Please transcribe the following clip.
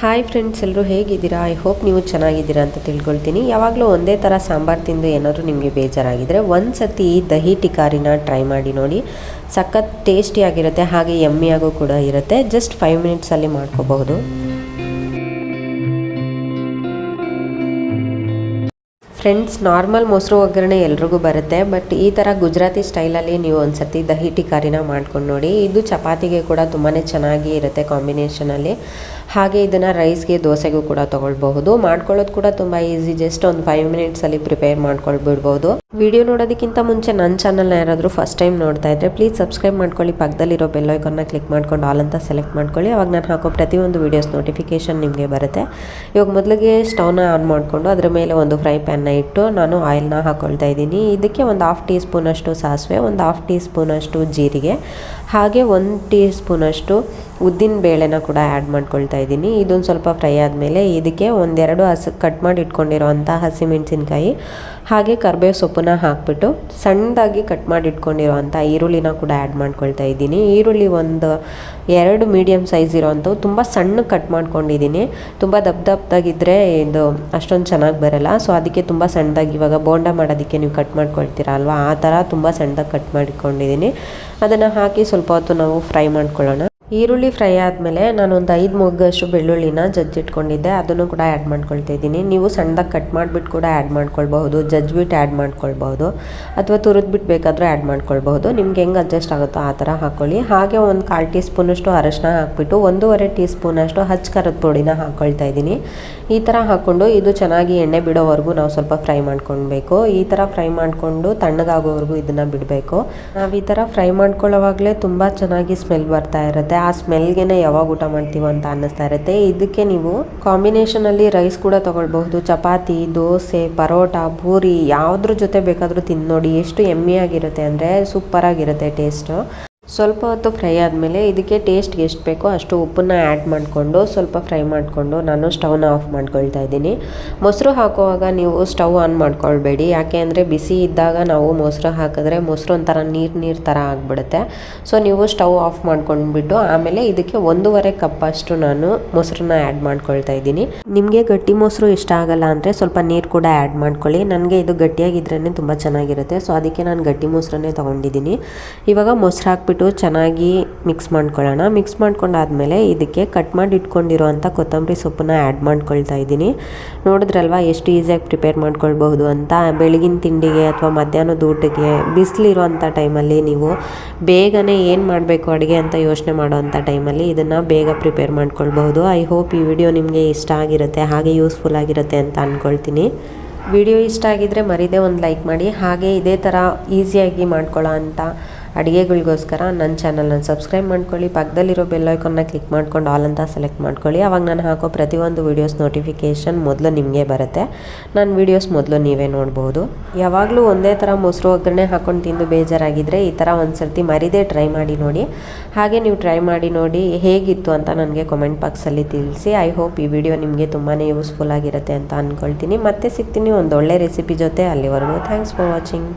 Hi friends ಎಲ್ಲರೂ ಹೇಗಿದ್ದೀರಾ? I hope ನೀವು ಚೆನ್ನಾಗಿದ್ದೀರಾ ಅಂತ ತಿಳ್ಕೊಳ್ತೀನಿ. ಯಾವಾಗಲೂ ಒಂದೇ ಥರ ಸಾಂಬಾರು ತಿಂದು ಏನಾದರೂ ನಿಮಗೆ ಬೇಜಾರಾಗಿದ್ದರೆ ಒಂದು ಸತಿ ದಹಿ ಟಿಕಾರಿನ ಟ್ರೈ ಮಾಡಿ ನೋಡಿ. ಸಖತ್ ಟೇಸ್ಟಿಯಾಗಿರುತ್ತೆ ಹಾಗೆ ಯಮ್ಮಿಯಾಗೂ ಕೂಡ ಇರುತ್ತೆ. ಜಸ್ಟ್ ಫೈವ್ ಮಿನಿಟ್ಸಲ್ಲಿ ಮಾಡ್ಕೋಬಹುದು. ಫ್ರೆಂಡ್ಸ್, ನಾರ್ಮಲ್ ಮೊಸರು ಒಗ್ಗರಣೆ ಎಲ್ರಿಗೂ ಬರುತ್ತೆ, ಬಟ್ ಈ ಥರ ಗುಜರಾತಿ ಸ್ಟೈಲಲ್ಲಿ ನೀವು ಒಂದ್ಸತಿ ದಹಿ ಟಿಕಾರಿನ ಮಾಡ್ಕೊಂಡು ನೋಡಿ. ಇದು ಚಪಾತಿಗೆ ಕೂಡ ತುಂಬಾ ಚೆನ್ನಾಗಿ ಇರುತ್ತೆ ಕಾಂಬಿನೇಷನಲ್ಲಿ. ಹಾಗೆ ಇದನ್ನು ರೈಸ್ಗೆ, ದೋಸೆಗೂ ಕೂಡ ತೊಗೊಳ್ಬಹುದು. ಮಾಡ್ಕೊಳ್ಳೋದು ಕೂಡ ತುಂಬ ಈಸಿ. ಜಸ್ಟ್ ಒಂದು ಫೈವ್ ಮಿನಿಟ್ಸಲ್ಲಿ ಪ್ರಿಪೇರ್ ಮಾಡ್ಕೊಳ್ಬಿಡ್ಬೋದು. ವಿಡಿಯೋ ನೋಡೋದಕ್ಕಿಂತ ಮುಂಚೆ ನನ್ನ ಚಾನಲ್ನ ಯಾರಾದರೂ ಫಸ್ಟ್ ಟೈಮ್ ನೋಡ್ತಾ ಇದ್ದರೆ ಪ್ಲೀಸ್ ಸಬ್ಸ್ಕ್ರೈಬ್ ಮಾಡ್ಕೊಳ್ಳಿ. ಪಕ್ಕದಲ್ಲಿರೋ ಬೆಲ್ಲೈಕನ್ನ ಕ್ಲಿಕ್ ಮಾಡ್ಕೊಂಡು ಆಲ್ ಅಂತ ಸೆಲೆಕ್ಟ್ ಮಾಡ್ಕೊಳ್ಳಿ. ಅವಾಗ ನಾನು ಹಾಕೋ ಪ್ರತಿಯೊಂದು ವೀಡಿಯೋಸ್ ನೋಟಿಫಿಕೇಶನ್ ನಿಮಗೆ ಬರುತ್ತೆ. ಇವಾಗ ಮೊದಲಿಗೆ ಸ್ಟವ್ನ ಆನ್ ಮಾಡಿಕೊಂಡು ಅದರ ಮೇಲೆ ಒಂದು ಫ್ರೈ ಪ್ಯಾನ್ನ ಇಟ್ಟು ನಾನು ಆಯಿಲ್ನ ಹಾಕ್ಕೊಳ್ತಾ ಇದ್ದೀನಿ. ಇದಕ್ಕೆ ಒಂದು ಹಾಫ್ ಟೀ ಸ್ಪೂನಷ್ಟು ಸಾಸಿವೆ, ಒಂದು ಹಾಫ್ ಟೀ ಸ್ಪೂನಷ್ಟು ಜೀರಿಗೆ, ಹಾಗೆ ಒಂದು ಟೀ ಸ್ಪೂನಷ್ಟು ಉದ್ದಿನ ಬೇಳೆನ ಕೂಡ ಆ್ಯಡ್ ಮಾಡ್ಕೊಳ್ತಾ ಇದ್ದೀನಿ. ಇದೊಂದು ಸ್ವಲ್ಪ ಫ್ರೈ ಆದಮೇಲೆ ಇದಕ್ಕೆ ಒಂದೆರಡು ಹಸಿ ಕಟ್ ಮಾಡಿ ಇಟ್ಕೊಂಡಿರೋವಂಥ ಹಸಿಮೆಣಸಿನ್ಕಾಯಿ ಹಾಗೆ ಕರ್ಬೇವು ಸೊಪ್ಪನ್ನ ಹಾಕ್ಬಿಟ್ಟು ಸಣ್ಣದಾಗಿ ಕಟ್ ಮಾಡಿ ಇಟ್ಕೊಂಡಿರೋವಂಥ ಈರುಳ್ಳಿನ ಕೂಡ ಆ್ಯಡ್ ಮಾಡ್ಕೊಳ್ತಾ ಇದ್ದೀನಿ. ಈರುಳ್ಳಿ ಒಂದು ಎರಡು ಮೀಡಿಯಮ್ ಸೈಜ್ ಇರೋವಂಥವು ತುಂಬ ಸಣ್ಣ ಕಟ್ ಮಾಡ್ಕೊಂಡಿದ್ದೀನಿ. ತುಂಬ ದಪ್ಪ ದಪ್ಪದಾಗಿದ್ದರೆ ಇದು ಅಷ್ಟೊಂದು ಚೆನ್ನಾಗಿ ಬರಲ್ಲ. ಸೊ ಅದಕ್ಕೆ ತುಂಬ ಸಣ್ಣದಾಗಿ ಇವಾಗ ಬೋಂಡ ಮಾಡೋದಕ್ಕೆ ನೀವು ಕಟ್ ಮಾಡ್ಕೊಳ್ತೀರಾ ಅಲ್ವಾ? ಆ ಥರ ತುಂಬ ಸಣ್ಣದಾಗಿ ಕಟ್ ಮಾಡಿಕೊಂಡಿದ್ದೀನಿ ಅದನ್ನು ಹಾಕಿ ಸ್ವಲ್ಪ ಹೊತ್ತು ನಾವು ಫ್ರೈ ಮಾಡ್ಕೊಳ್ಳೋಣ. ಈರುಳ್ಳಿ ಫ್ರೈ ಆದಮೇಲೆ ನಾನು ಒಂದು ಐದು ಮೊಗ್ಗಷ್ಟು ಬೆಳ್ಳುಳ್ಳಿನ ಜಜ್ಜಿಟ್ಕೊಂಡಿದ್ದೆ. ಅದನ್ನು ಕೂಡ ಆ್ಯಡ್ ಮಾಡ್ಕೊಳ್ತಾ ಇದ್ದೀನಿ. ನೀವು ಸಣ್ಣದಾಗಿ ಕಟ್ ಮಾಡಿಬಿಟ್ಟು ಕೂಡ ಆ್ಯಡ್ ಮಾಡ್ಕೊಳ್ಬಹುದು. ಜಜ್ಬಿಟ್ಟು ಆ್ಯಡ್ ಮಾಡ್ಕೊಳ್ಬಹುದು. ಅಥವಾ ತುರಿದ್ಬಿಟ್ಟು ಬೇಕಾದರೂ ಆ್ಯಡ್ ಮಾಡ್ಕೊಳ್ಬಹುದು. ನಿಮ್ಗೆ ಹೆಂಗೆ ಅಡ್ಜಸ್ಟ್ ಆಗುತ್ತೋ ಆ ಥರ ಹಾಕ್ಕೊಳ್ಳಿ ಹಾಗೆ ಒಂದು ಕಾಲು ಟೀ ಸ್ಪೂನಷ್ಟು ಅರಶಿನ ಹಾಕ್ಬಿಟ್ಟು ಒಂದೂವರೆ ಟೀ ಸ್ಪೂನಷ್ಟು ಹಚ್ಚ ಖಾರದ ಪುಡಿನ ಹಾಕ್ಕೊಳ್ತಾ ಇದ್ದೀನಿ. ಈ ಥರ ಹಾಕ್ಕೊಂಡು ಇದು ಚೆನ್ನಾಗಿ ಎಣ್ಣೆ ಬಿಡೋವರೆಗೂ ನಾವು ಸ್ವಲ್ಪ ಫ್ರೈ ಮಾಡ್ಕೊಳ್ಬೇಕು. ಈ ಥರ ಫ್ರೈ ಮಾಡಿಕೊಂಡು ತಣ್ಣಗಾಗೋವರೆಗೂ ಇದನ್ನು ಬಿಡಬೇಕು. ನಾವು ಈ ಥರ ಫ್ರೈ ಮಾಡ್ಕೊಳ್ಳೋವಾಗಲೇ ತುಂಬ ಚೆನ್ನಾಗಿ ಸ್ಮೆಲ್ ಬರ್ತಾ ಇರುತ್ತೆ. ಆ ಸ್ಮೆಲ್ಗೆನೆ ಯಾವಾಗ ಊಟ ಮಾಡ್ತೀವೋ ಅಂತ ಅನ್ನಿಸ್ತಾ ಇರುತ್ತೆ. ಇದಕ್ಕೆ ನೀವು ಕಾಂಬಿನೇಷನಲ್ಲಿ ರೈಸ್ ಕೂಡ ತೊಗೊಳ್ಬಹುದು. ಚಪಾತಿ, ದೋಸೆ, ಪರೋಟ, ಪೂರಿ ಯಾವುದ್ರ ಜೊತೆ ಬೇಕಾದರೂ ತಿಂದು ನೋಡಿ ಎಷ್ಟು ಎಮ್ಮಿಯಾಗಿರುತ್ತೆ ಅಂದರೆ ಸೂಪರಾಗಿರುತ್ತೆ ಟೇಸ್ಟು ಸ್ವಲ್ಪ ಹೊತ್ತು ಫ್ರೈ ಆದಮೇಲೆ ಇದಕ್ಕೆ ಟೇಸ್ಟ್ಗೆ ಎಷ್ಟು ಬೇಕೋ ಅಷ್ಟು ಉಪ್ಪನ್ನು ಆ್ಯಡ್ ಮಾಡಿಕೊಂಡು ಸ್ವಲ್ಪ ಫ್ರೈ ಮಾಡಿಕೊಂಡು ನಾನು ಸ್ಟವ್ನ ಆಫ್ ಮಾಡ್ಕೊಳ್ತಾ ಇದ್ದೀನಿ. ಮೊಸರು ಹಾಕುವಾಗ ನೀವು ಸ್ಟವ್ ಆನ್ ಮಾಡ್ಕೊಳ್ಬೇಡಿ. ಯಾಕೆ ಅಂದರೆ ಬಿಸಿ ಇದ್ದಾಗ ನಾವು ಮೊಸರು ಹಾಕಿದ್ರೆ ಮೊಸರು ಒಂಥರ ನೀರು ನೀರು ಥರ ಆಗಿಬಿಡುತ್ತೆ. ಸೊ ನೀವು ಸ್ಟವ್ ಆಫ್ ಮಾಡ್ಕೊಂಡ್ಬಿಟ್ಟು ಆಮೇಲೆ ಇದಕ್ಕೆ ಒಂದೂವರೆ ಕಪ್ಪಷ್ಟು ನಾನು ಮೊಸರನ್ನ ಆ್ಯಡ್ ಮಾಡ್ಕೊಳ್ತಾ ಇದ್ದೀನಿ. ನಿಮಗೆ ಗಟ್ಟಿ ಮೊಸರು ಇಷ್ಟ ಆಗಲ್ಲ ಅಂದರೆ ಸ್ವಲ್ಪ ನೀರು ಕೂಡ ಆ್ಯಡ್ ಮಾಡ್ಕೊಳ್ಳಿ. ನನಗೆ ಇದು ಗಟ್ಟಿಯಾಗಿದ್ರೇ ತುಂಬ ಚೆನ್ನಾಗಿರುತ್ತೆ. ಸೊ ಅದಕ್ಕೆ ನಾನು ಗಟ್ಟಿ ಮೊಸರನ್ನೇ ತೊಗೊಂಡಿದ್ದೀನಿ. ಇವಾಗ ಮೊಸರು ಹಾಕ್ಬಿಟ್ಟು ಚೆನ್ನಾಗಿ ಮಿಕ್ಸ್ ಮಾಡ್ಕೊಳ್ಳೋಣ. ಮಿಕ್ಸ್ ಮಾಡ್ಕೊಂಡಾದ್ಮೇಲೆ ಇದಕ್ಕೆ ಕಟ್ ಮಾಡಿ ಇಟ್ಕೊಂಡಿರೋವಂಥ ಕೊತ್ತಂಬರಿ ಸೊಪ್ಪನ್ನ ಆ್ಯಡ್ ಮಾಡ್ಕೊಳ್ತಾ ಇದ್ದೀನಿ. ನೋಡಿದ್ರಲ್ವ ಎಷ್ಟು ಈಸಿಯಾಗಿ ಪ್ರಿಪೇರ್ ಮಾಡ್ಕೊಳ್ಬಹುದು ಅಂತ? ಬೆಳಗಿನ ತಿಂಡಿಗೆ ಅಥವಾ ಮಧ್ಯಾಹ್ನದ ಊಟಕ್ಕೆ ಬಿಸಿಲಿರುವಂಥ ಟೈಮಲ್ಲಿ ನೀವು ಬೇಗನೆ ಏನು ಮಾಡಬೇಕು ಅಡುಗೆ ಅಂತ ಯೋಚನೆ ಮಾಡೋವಂಥ ಟೈಮಲ್ಲಿ ಇದನ್ನು ಬೇಗ ಪ್ರಿಪೇರ್ ಮಾಡ್ಕೊಳ್ಬಹುದು. ಐ ಹೋಪ್ ಈ ವಿಡಿಯೋ ನಿಮಗೆ ಇಷ್ಟ ಆಗಿರುತ್ತೆ, ಹಾಗೆ ಯೂಸ್ಫುಲ್ ಆಗಿರುತ್ತೆ ಅಂತ ಅಂದ್ಕೊಳ್ತೀನಿ ವಿಡಿಯೋ ಇಷ್ಟ ಆಗಿದ್ದರೆ ಮರಿದೇ ಒಂದು ಲೈಕ್ ಮಾಡಿ, ಹಾಗೆ ಇದೇ ಥರ ಈಸಿಯಾಗಿ ಮಾಡ್ಕೊಳ್ಳೋ ಅಂಥ ಅಡುಗೆಗಳಿಗೋಸ್ಕರ ನನ್ನ ಚಾನಲ್ನ ಸಬ್ಸ್ಕ್ರೈಬ್ ಮಾಡ್ಕೊಳ್ಳಿ. ಪಕ್ಕದಲ್ಲಿರೋ ಬೆಲ್ ಐಕಾನ್ನ ಕ್ಲಿಕ್ ಮಾಡ್ಕೊಂಡು ಆಲ್ ಅಂತ ಸೆಲೆಕ್ಟ್ ಮಾಡ್ಕೊಳ್ಳಿ. ಅವಾಗ ನಾನು ಹಾಕೋ ಪ್ರತಿಯೊಂದು ವೀಡಿಯೋಸ್ ನೋಟಿಫಿಕೇಷನ್ ಮೊದಲು ನಿಮಗೆ ಬರುತ್ತೆ. ನನ್ನ ವೀಡಿಯೋಸ್ ಮೊದಲು ನೀವೇ ನೋಡ್ಬೋದು. ಯಾವಾಗಲೂ ಒಂದೇ ಥರ ಮೊಸರು ಒಗ್ಗರಣೆ ಹಾಕೊಂಡು ತಿಂದು ಬೇಜಾರಾಗಿದ್ದರೆ ಈ ಥರ ಒಂದು ಸರ್ತಿ ಮರಿದೇ ಟ್ರೈ ಮಾಡಿ ನೋಡಿ. ಹಾಗೆ ನೀವು ಟ್ರೈ ಮಾಡಿ ನೋಡಿ ಹೇಗಿತ್ತು ಅಂತ ನನಗೆ ಕಮೆಂಟ್ ಬಾಕ್ಸಲ್ಲಿ ತಿಳಿಸಿ. ಐ ಹೋಪ್ ಈ ವಿಡಿಯೋ ನಿಮಗೆ ತುಂಬಾ ಯೂಸ್ಫುಲ್ ಆಗಿರುತ್ತೆ ಅಂತ ಅಂದ್ಕೊಳ್ತೀನಿ ಮತ್ತೆ ಸಿಗ್ತೀನಿ ಒಂದು ಒಳ್ಳೆ ರೆಸಿಪಿ ಜೊತೆ ಅಲ್ಲಿವರೆಗೂ. Thanks for watching